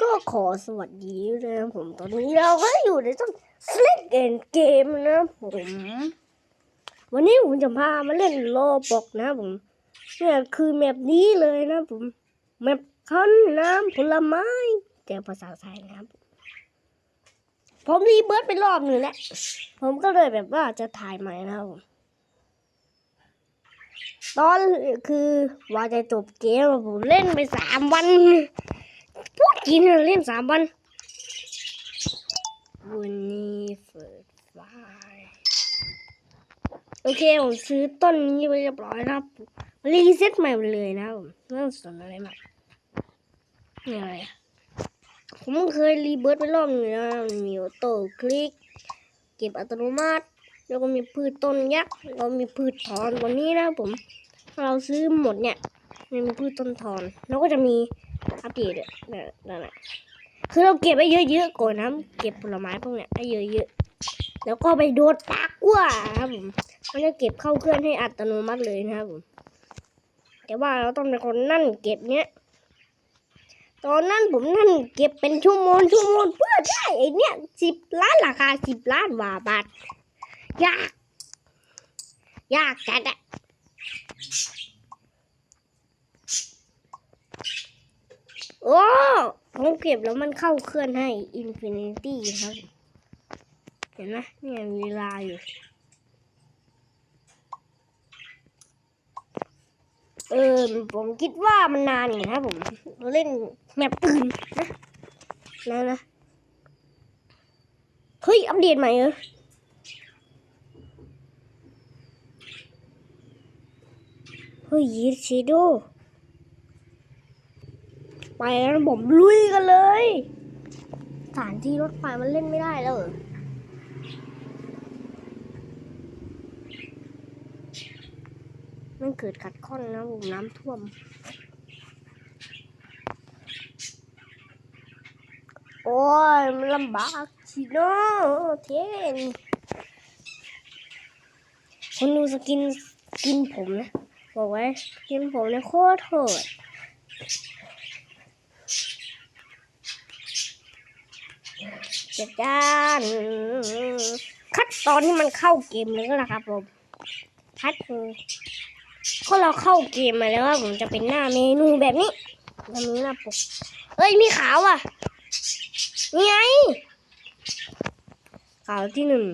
ก็ขอสวัสดีนะผมตอนนี้เราก็อยู่ในช่อง Snake and Game นะผมวันนี้ผมจะพามาเล่นโลบอกนะผมเนี่ยคือแมปนี้เลยนะผมแมปคันน้ำผลไม้แต่ภาษาไทยนะผมรีเบิร์ดไปรอบหนึ่งแล้วผมก็เลยแบบว่าจะถ่ายใหม่นะผมตอนคือว่าจะจบเกมผมเล่นไปสามวัน พูดกินเล่นสามวันวันนี้เปิดไฟโอเคผมซื้อต้นนี้ไปเรียบร้อยนะครับรีเซ็ตใหม่เลยนะผมไม่ต้องสนอะไรมากนี่อะไรผมเคยรีเบิร์ตไปรอบหนึงนะมีออโต้คลิก เก็บอัตโนมัติ แล้วก็มีพืชต้นยักษ์แล้วมีพืชถอนวันนี้นะผม เราซื้อหมดเนี่ยมันมีพืชต้นถอน แล้วก็จะมี อัปเดตเนี่ยนั่นแหละคือเราเก็บไว้เยอะๆก่อนนะเก็บผลไม้พวกเนี้ยให้เยอะๆแล้วก็ไปโดดปากว่าครับผมมันจะเก็บเข้าเครื่องให้อัตโนมัติเลยนะครับผมแต่ว่าเราต้องเป็นคนนั่นเก็บเนี้ยตอนนั้นผมนั่นเก็บเป็นชั่วโมงชั่วโมงเพื่อได้ไอ้เนี้ยสิบล้านราคาสิบล้านบาทบาทยาก ยากจัดอะ โอ้ผมเก็บแล้วมันเข้าเคลื่อนให้อินฟินิตี้ครับ เห็นไหมเนี่ยมีเวลาอยู่ เออผมคิดว่ามันนานอยู่นะครับผมเราเล่นแมปอื่นนะนะนะเฮ้ย อัปเดตใหม่เหรอเฮ้ยยีชิโด ไปแล้วผมลุยกันเลยสถานที่รถไฟมันเล่นไม่ได้แล้วเหรอมันเกิดขัดข้องนะผมน้ำท่วม โอ้ย มันลำบากชิโน่เทนคนดูสกินกินผมนะ บอกไว้กินผมเนี่ยโคตรโหด จัดการคัดตอนที่มันเข้าเกมเลยก็นะครับผมคัดคือก็เราเข้าเกมมาแล้วว่าผมจะเป็นหน้าเมนูแบบนี้แล้วมีหน้าปกเอ้ยมีขาวอะนี่ไงขาวที่หนึ่ง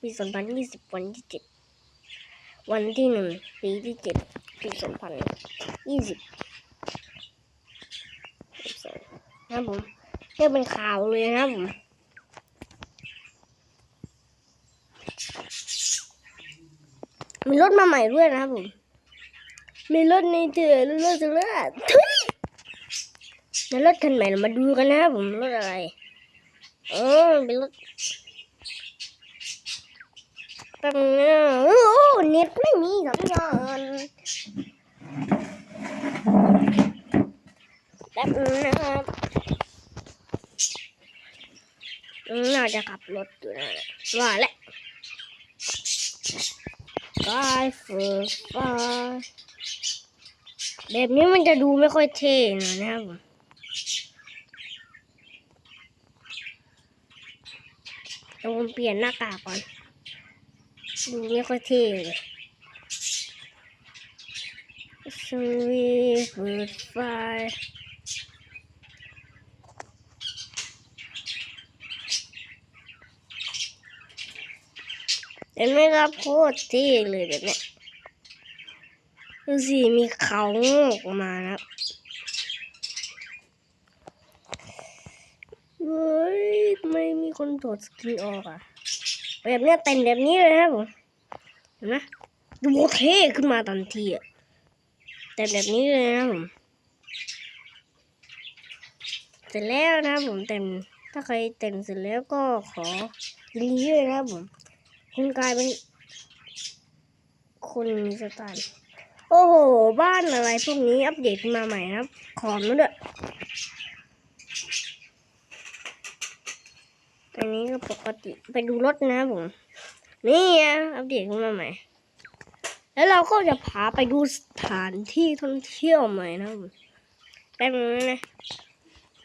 ปีสองพันยี่สิบวันที่เจ็ดวันที่หนึ่งปีที่เจ็ดปีสองพันยี่สิบนะครับผมเรียกเป็นข่าวเลยนะครับผม มีรถมาใหม่ด้วยนะครับผม มีรถในเถื่อนรถเถื่อนทุยในรถคันใหม่เรามาดูกันนะครับผมรถอะไร เออเป็นรถแป๊บนึงนะโอ้เน็ตไม่มีสัญญาณแป๊บนึงนะครับน่าจะขับรถอยู่นะว่าแล้ วไปเฟิร์สไปแบบนี้มันจะดูไม่ค่อยเท่หน่อยนะครับผมเดี๋ยวผมเปลี่ยนหน้ากากก่อน ดูไม่ค่อยเท่เลยสวีเฟิร์สไฟ เห็นไหมครับโคตรเท่เลยแบบเนี้ยดูสิมีเขางอออกมานะครับเฮ้ยทำไมมีคนถอดสกินออกอะ แบบเนี้ยแต่งแบบนี้เลยครับผมเห็นไหมดูเท่ขึ้นมาทันทีอะแต่งแบบนี้เลยนะผมเสร็จแล้วนะผมแต่งถ้าใครแต่งเสร็จแล้วก็ขอยินดีด้วยนะผม คุณกลายเป็นคนมีสไตล์โอ้โห บ้านอะไรพวกนี้อัปเดตมาใหม่นะครับ ขอมแล้วด้วยอันนี้ก็ปกติไปดูรถนะผม นี่อะอัปเดตมาใหม่ แล้วเราก็จะพาไปดูสถานที่ท่องเที่ยวใหม่นะผมแป๊บนึงนะ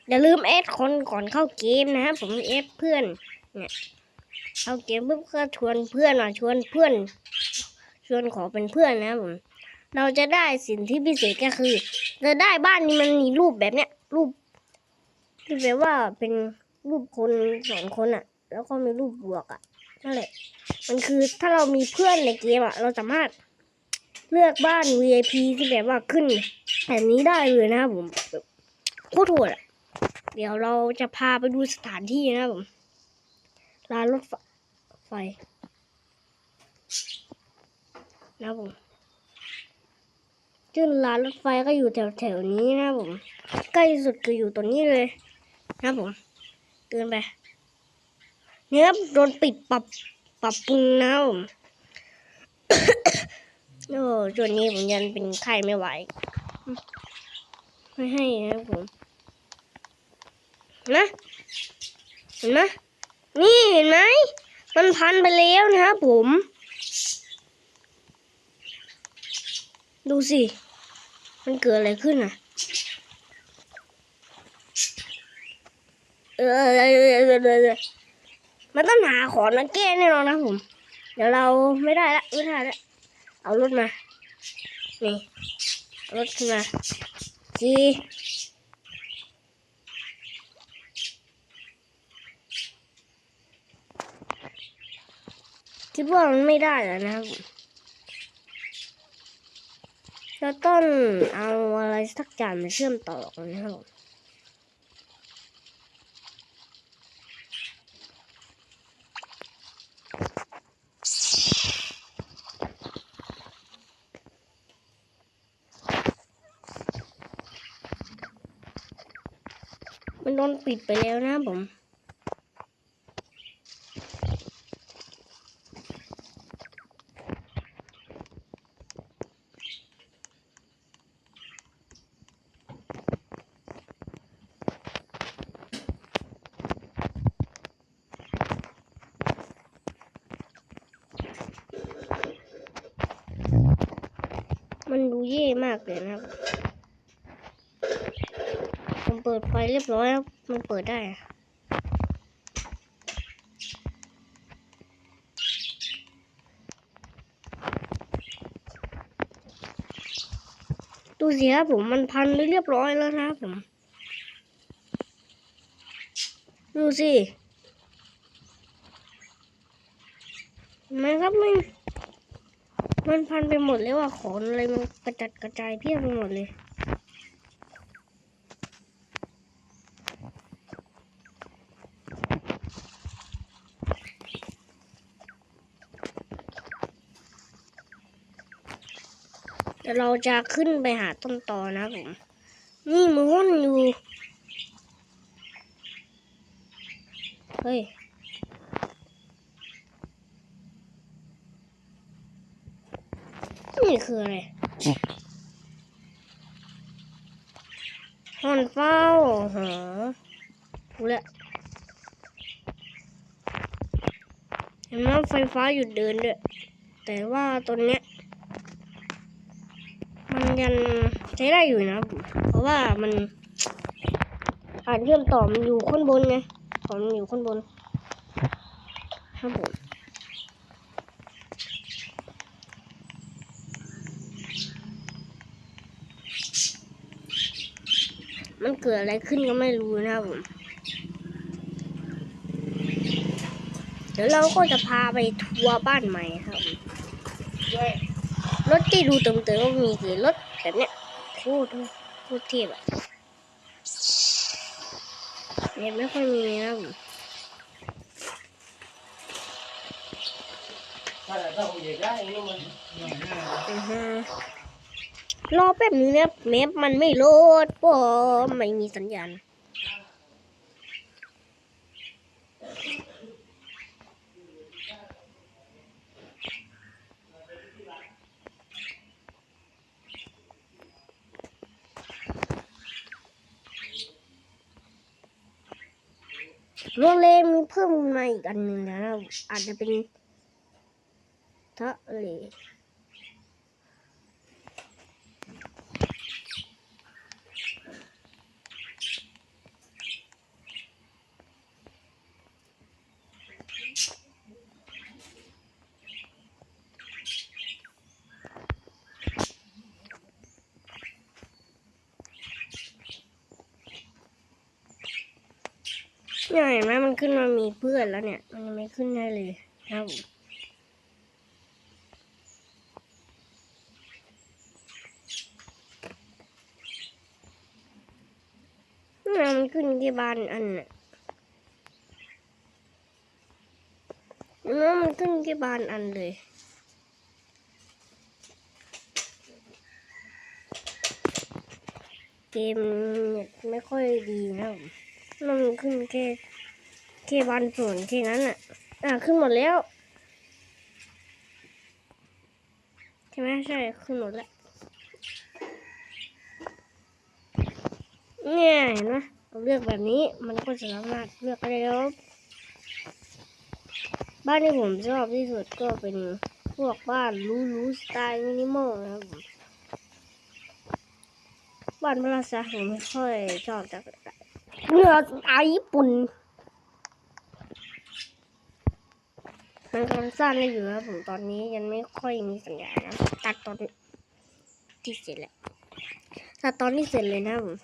อย่าลืมแอดคนก่อนเข้าเกมนะครับผมแอดเพื่อนเนี่ย เข้าเกมปุ๊บก็ชวนเพื่อนอะชวนเพื่อน ชวนขอเป็นเพื่อนนะผมเราจะได้สิ่งที่พิเศษก็คือ จะได้บ้านนี้มันมีรูปแบบเนี้ยรูปที่แปลว่าเป็นรูปคนสองคนอะ แล้วก็มีรูปบวกอะนั่นแหละ มันคือถ้าเรามีเพื่อนในเกมอะ เราสามารถเลือกบ้าน VIP ที่แบบว่าขึ้นแบบนี้ได้เลยนะครับผมโคตรโหดอะ เดี๋ยวเราจะพาไปดูสถานที่นะครับผม ร้านรถไฟนะผมซึ่งร้านรถไฟก็อยู่แถวแถวๆนี้นะผมใกล้สุดคืออยู่ตรงนี้เลยนะผมเดินไปเนี่ยโดนปิดปรับปรับปรุงนะผมโอ้ช่วงนี้ผมยันเป็นไข้ไม่ไหว ไม่ให้นะผมนะเห็นไหม นี่เห็นไหม มันพันไปแล้วนะครับผม ดูสิ มันเกิดอะไรขึ้นอะเออเออเออเออเออมันต้องหาของมาแก้แน่นอนนะผม เดี๋ยวเราไม่ได้ละไม่ได้ละเอารถมา นี่เอารถมาจี คิดว่ามันไม่ได้แล้วนะครับเราต้องเอาอะไรสักอย่างมาเชื่อมต่อกันนะครับมันโดนปิดไปแล้วนะผม เย่มากเลยนะครับ ผมเปิดไฟเรียบร้อยแล้วมันเปิดได้ดูสิครับผมมันพันเรียบร้อยแล้วนะครับผม ดูสิเห็นไหมครับมัน มันพันไปหมดแล้วอะของอะไรมันกระจัดกระจายเพียบไปหมดเลย เดี๋ยวเราจะขึ้นไปหาต้นตอนะผม นี่มือห้นอยู่ เฮ้ย นี่คืออะไรหอนเฝ้าหอรู้แล้วเห็นไหมไฟฟ้าหยุดเดินด้วย แต่ว่าตอนเนี้ย มันยังใช้ได้อยู่นะ เพราะว่ามันการเชื่อมต่อมันอยู่ข้างบนไงของมันอยู่ข้างบนครับผม เกิดอะไรขึ้นก็ไม่รู้นะครับผม เดี๋ยวเราก็จะพาไปทัวร์บ้านใหม่ครับผมรถที่ดูเติมๆก็มีคือรถแบบเนี้ยโคตรโคตรเทียบอะเนี่ยไม่ค่อยมีนะผมอือฮึ รอแป๊บนึงนะแมปมันไม่โหลดเพราะไม่มีสัญญาณโรงแรมีเพิ่มมาอีกอันหนึ่งนะครับอาจจะเป็นทะเล เเนี่ยเห็นไหมมันขึ้นมามีเพื่อนแล้วเนี่ย มันยังไม่ขึ้นได้เลยนะครับมเนี่ยมันขึ้นที่บ้านอันน่ะเนี่ยมันขึ้นที่บ้านอันเลยเกมไม่ค่อยดีนะผม มันขึ้นแค่แค่บางส่วนแค่นั้นอะ อะขึ้นหมดแล้ว ใช่ไหมใช่ขึ้นหมดแล้ว เนี่ยเห็นไหมเราเลือกแบบนี้มันก็จะสามารถเลือกได้แล้วบ้านที่ผมชอบที่สุดก็เป็นพวกบ้านรูรูสไตล์มินิมอลนะครับบ้านพระราชาผมไม่ค่อยชอบจาก เนื้อสไตล์ญี่ปุ่น มันกำลังสร้างได้อยู่ครับผมตอนนี้ยังไม่ค่อยมีสัญญาณนะตัดตอนที่เสร็จแล้วตัดตอนที่เสร็จเลยนะผม